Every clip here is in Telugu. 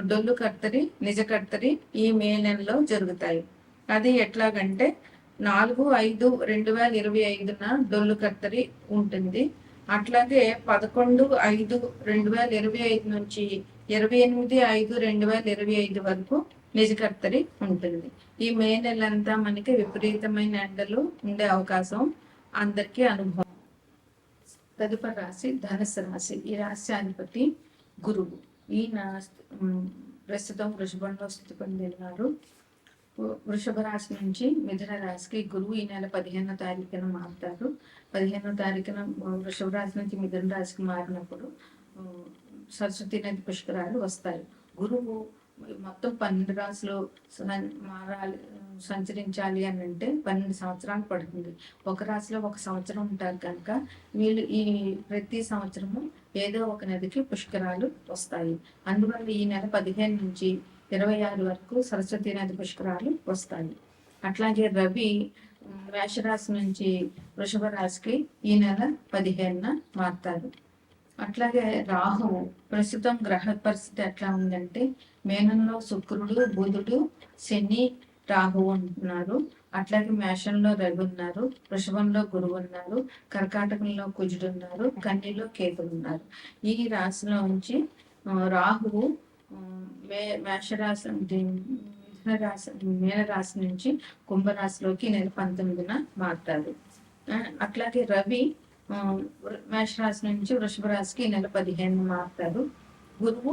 డొల్లు కర్తరి నిజ కర్తరి ఈ మే నెలలో జరుగుతాయి. అది ఎట్లాగంటే నాలుగు ఐదు రెండు వేల ఇరవై ఐదున డొల్లు కర్తరి ఉంటుంది. అట్లాగే పదకొండు ఐదు రెండు వేల ఇరవై ఐదు నుంచి ఇరవై ఎనిమిది ఐదు రెండు వేల ఇరవై ఐదు వరకు నిజకర్తరి ఉంటుంది. ఈ మే నెలంతా మనకి విపరీతమైన ఎండలు ఉండే అవకాశం అందరికీ అనుభవం. తదుపరి రాశి ధనుసు రాశి. ఈ రాశి అధిపతి గురువు. ఈయన ప్రస్తుతం వృషభంలో స్థితి పొందినారు. వృషభ రాశి నుంచి మిథున రాశికి గురువు ఈ నెల పదిహేనో తారీఖున మారుతారు. పదిహేనో తారీఖున వృషభ రాశి నుంచి మిథున రాశికి మారినప్పుడు సరస్వతి నది పుష్కరాలు వస్తాయి. గురువు మొత్తం పన్నెండు రాశులు మారాలి సంచరించాలి అని అంటే పన్నెండు సంవత్సరాలు పడుతుంది. ఒక రాశిలో ఒక సంవత్సరం ఉంటారు కనుక వీళ్ళు ఈ ప్రతి సంవత్సరము ఏదో ఒక నదికి పుష్కరాలు వస్తాయి. అందువల్ల ఈ నెల పదిహేను నుంచి ఇరవై ఆరు వరకు సరస్వతి నది పుష్కరాలు వస్తాయి. అట్లాగే రవి ఉమ్, మేషరాశి నుంచి వృషభ రాశికి ఈ నెల పదిహేనున మారుతారు. అట్లాగే రాహువు ప్రస్తుతం గ్రహ పరిస్థితి ఎట్లా ఉందంటే మేనంలో శుక్రుడు బుధుడు శని రాహువు ఉంటున్నారు అట్లాగే మేషంలో రవి ఉన్నారు వృషభంలో గురువు ఉన్నారు కర్కాటకంలో కుజుడు ఉన్నారు కన్యలో కేతుడు ఉన్నారు ఈ రాశిలో నుంచి రాహువు మే మేషరాశి మిథున రాశి మీన రాశి నుంచి కుంభరాశిలోకి నెల పంతొమ్మిదిన మారుతారు. అట్లాగే రవి మేషరాశి నుంచి వృషభ రాశికి నెల పదిహేను మారుతారు. గురువు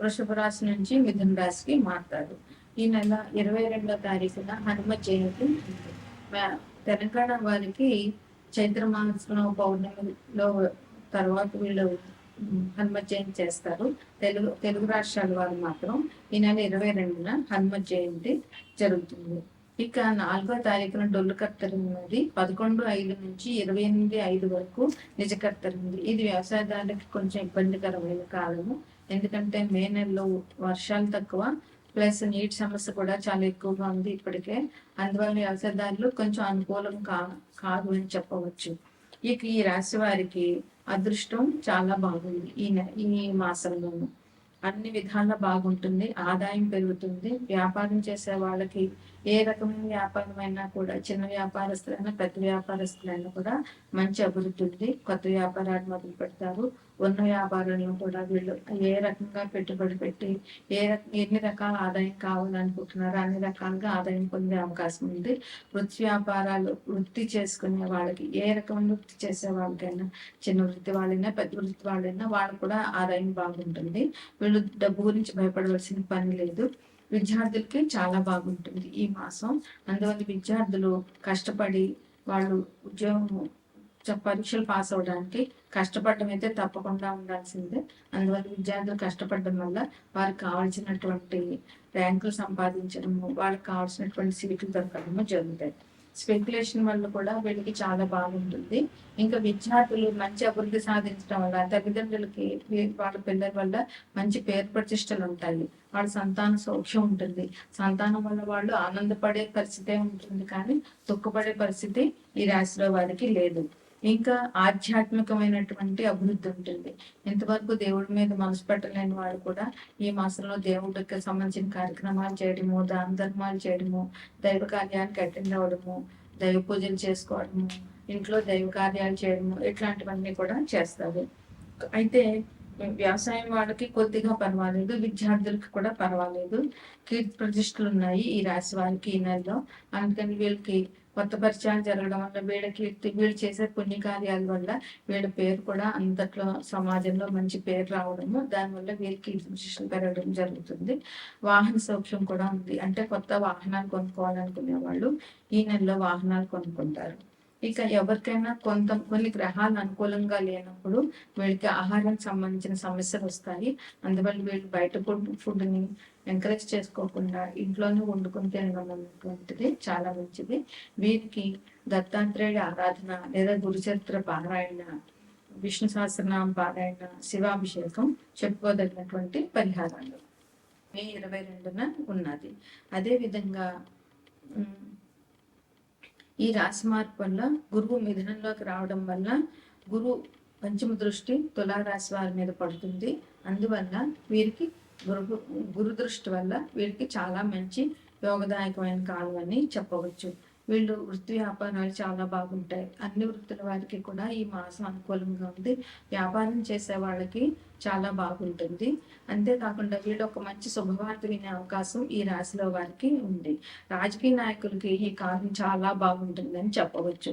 వృషభ రాశి నుంచి మిథున రాశికి మారుతారు. ఈ నెల ఇరవై రెండవ తారీఖున హనుమ జయంతి తెలంగాణ వారికి చైత్ర మాసంలో పౌర్ణమిలో తర్వాత వీళ్ళు హనుమ జయంతి చేస్తారు. తెలుగు తెలుగు రాష్ట్రాల వారు మాత్రం ఈ నెల ఇరవై రెండున హనుమ జయంతి జరుగుతుంది. ఇక నాలుగో తారీఖున డొల్లు కత్తెర ఉంది పదకొండు ఐదు నుంచి ఇరవై ఎనిమిది ఐదు వరకు నిజ ఉంది. ఇది వ్యవసాయదారులకి కొంచెం ఇబ్బందికరమైన కాలము. ఎందుకంటే మే నెలలో వర్షాలు తక్కువ ప్లస్ నీటి సమస్య కూడా చాలా ఎక్కువగా ఉంది ఇప్పటికే. అందువల్ల వ్యవసాయదారులు కొంచెం అనుకూలం కా కాదు అని చెప్పవచ్చు. ఇక ఈ రాశి వారికి అదృష్టం చాలా బాగుంది. ఈ నె- ఈ మాసంలోను. అన్ని విధాలా బాగుంటుంది ఆదాయం పెరుగుతుంది. వ్యాపారం చేసే వాళ్ళకి ఏ రకమైన వ్యాపారం అయినా కూడా చిన్న వ్యాపారస్తులైనా పెద్ద వ్యాపారస్తులైనా కూడా మంచి అభివృద్ధి ఉంది. కొత్త వ్యాపారాలు మొదలు పెడతారు ఉన్న వ్యాపారంలో కూడా వీళ్ళు ఏ రకంగా పెట్టుబడి పెట్టి ఏ ఎన్ని రకాల ఆదాయం కావాలనుకుంటున్నారో అన్ని రకాలుగా ఆదాయం పొందే అవకాశం ఉంది. వృత్తి వ్యాపారాలు వృత్తి చేసుకునే వాళ్ళకి ఏ రకమైన వృత్తి చేసే వాళ్ళకైనా చిన్న వృత్తి వాళ్ళైనా పెద్ద వృత్తి వాళ్ళైనా వాళ్ళకు కూడా ఆదాయం బాగుంటుంది. వీళ్ళు డబ్బు గురించి భయపడవలసిన పని లేదు. విద్యార్థులకి చాలా బాగుంటుంది ఈ మాసం. అందువల్ల విద్యార్థులు కష్టపడి వాళ్ళు ఉద్యోగం పరీక్షలు పాస్ అవడానికి కష్టపడడం అయితే తప్పకుండా ఉండాల్సిందే. అందువల్ల విద్యార్థులు కష్టపడడం వల్ల వారికి కావాల్సినటువంటి ర్యాంకులు సంపాదించడము వాళ్ళకి కావాల్సినటువంటి సీట్లు దొరకడము జరుగుతాయి. స్పెక్యులేషన్ వల్ల కూడా వీళ్ళకి చాలా బాగుంటుంది. ఇంకా విద్యార్థులు మంచి అభివృద్ధి సాధించడం వల్ల తల్లిదండ్రులకి వాళ్ళ పిల్లల వల్ల మంచి పేరు ప్రతిష్టలు ఉంటాయి. వాళ్ళ సంతాన సౌఖ్యం ఉంటుంది. సంతానం వల్ల వాళ్ళు ఆనందపడే పరిస్థితే ఉంటుంది కానీ దుఃఖపడే పరిస్థితి ఈ రాశిలో వారికి లేదు. ఇంకా ఆధ్యాత్మికమైనటువంటి అభివృద్ధి ఉంటుంది. ఇంతవరకు దేవుడి మీద మనసు పెట్టలేని వాడు కూడా ఈ మాసంలో దేవుడికి సంబంధించిన కార్యక్రమాలు చేయడము దాన ధర్మాలు చేయడము దైవ కార్యానికి అటెండ్ అవ్వడము దైవ పూజలు చేసుకోవడము ఇంట్లో దైవ కార్యాలు చేయడము ఇట్లాంటివన్నీ కూడా చేస్తారు. అయితే వ్యవసాయం వాళ్ళకి కొద్దిగా పర్వాలేదు విద్యార్థులకి కూడా పర్వాలేదు. కీర్తి ప్రతిష్టలు ఉన్నాయి ఈ రాశి వారికి ఈ నెలలో. అందుకని వీళ్ళకి కొత్త పరిచయాలు జరగడం వల్ల వీళ్ళ కీర్తి వీళ్ళు చేసే పుణ్యకార్యాల వల్ల వీళ్ళ పేరు కూడా అంతట్లో సమాజంలో మంచి పేరు రావడము దానివల్ల వీళ్ళకి కీర్తి ప్రతిష్టలు పెరగడం జరుగుతుంది. వాహన సౌఖ్యం కూడా ఉంది. అంటే కొత్త వాహనాలు కొనుక్కోవాలనుకునే వాళ్ళు ఈ నెలలో వాహనాలు కొనుక్కుంటారు. ఇక ఎవరికైనా కొంత కొన్ని గ్రహాలు అనుకూలంగా లేనప్పుడు వీళ్ళకి ఆహారానికి సంబంధించిన సమస్యలు వస్తాయి. అందువల్ల వీళ్ళు బయట ఫుడ్ ఫుడ్ని ఎంకరేజ్ చేసుకోకుండా ఇంట్లోనే వండుకుని తినడం అనేటువంటిది చాలా మంచిది. వీరికి దత్తాత్రేయుడి ఆరాధన లేదా గురుచరిత్ర పారాయణ విష్ణు సహస్రనామ పారాయణ శివాభిషేకం చెప్పుకోదగినటువంటి పరిహారాలు. మే ఇరవై రెండున ఉన్నది. అదే విధంగా ఈ రాశి మార్పు వల్ల గురువు మిథునంలోకి రావడం వల్ల గురు పంచమ దృష్టి తులారాశి వారి మీద పడుతుంది. అందువల్ల వీరికి గురు గురు దృష్టి వల్ల వీరికి చాలా మంచి యోగదాయకమైన కాలం అని చెప్పవచ్చు. వీళ్ళు వృత్తి వ్యాపారాలు చాలా బాగుంటాయి. అన్ని వృత్తుల వారికి కూడా ఈ మాసం అనుకూలంగా ఉంది. వ్యాపారం చేసే వాళ్ళకి చాలా బాగుంటుంది. అంతేకాకుండా వీళ్ళు ఒక మంచి శుభవార్త వినే అవకాశం ఈ రాశిలో వారికి ఉంది. రాజకీయ నాయకులకి ఈ కాలం చాలా బాగుంటుందని చెప్పవచ్చు.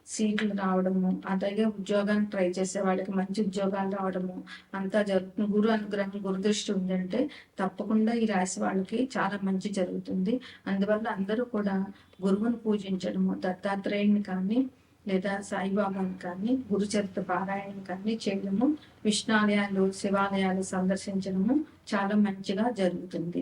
సీట్లు రావడము అలాగే ఉద్యోగాన్ని ట్రై చేసే వాళ్ళకి మంచి ఉద్యోగాలు రావడము అంతా జరుగుతుంది గురు అనుగ్రహం గురుదృష్టి ఉందంటే తప్పకుండా ఈ రాశి వాళ్ళకి చాలా మంచి జరుగుతుంది. అందువల్ల అందరూ కూడా గురువును పూజించడము దత్తాత్రేయుని కానీ లేదా సాయిబాబాని కానీ గురుచరిత్ర పారాయణం కానీ చేయడము విష్ణాలయాలు శివాలయాలు సందర్శించడము చాలా మంచిగా జరుగుతుంది.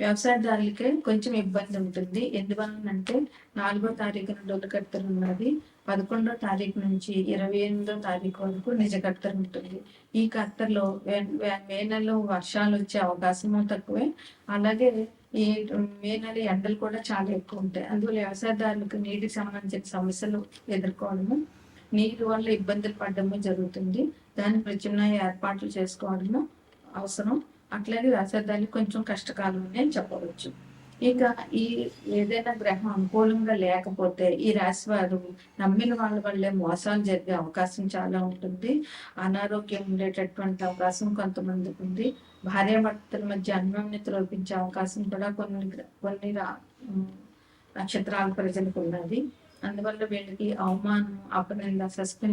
వ్యవసాయదారులకే కొంచెం ఇబ్బంది ఉంటుంది. ఎందువలనంటే నాలుగో తారీఖున డొల్లకర్తలు ఉన్నది. పదకొండో తారీఖు నుంచి ఇరవై ఎనిమిదో తారీఖు వరకు నిజ కర్తలు ఉంటుంది. ఈ కర్తలో మే నెలలో వర్షాలు వచ్చే అవకాశము తక్కువే. అలాగే ఈ మే నెల ఎండలు కూడా చాలా ఎక్కువ ఉంటాయి. అందువల్ల వ్యవసాయదారులకు నీటికి సంబంధించిన సమస్యలు ఎదుర్కోవడము నీరు వల్ల ఇబ్బందులు పడడము జరుగుతుంది. దాని ప్రత్యామ్నాయ ఏర్పాట్లు చేసుకోవడము అవసరం. అట్లాగే వ్యవసాయదారులు కొంచెం కష్టకాలం అని చెప్పవచ్చు. ఇక ఈ ఏదైనా గ్రహం అనుకూలంగా లేకపోతే ఈ రాశి వారు నమ్మిన వాళ్ళ వల్లే మోసాలు జరిగే అవకాశం చాలా ఉంటుంది. అనారోగ్యం ఉండేటటువంటి అవకాశం కొంతమందికి ఉంది. భార్యాభర్తల మధ్య అన్యోన్యత లోపించే అవకాశం కూడా కొన్ని కొన్ని నక్షత్రాల ప్రజలకు ఉన్నది. అందువల్ల వీళ్ళకి అవమానం అపనింద సస్పెన్షన్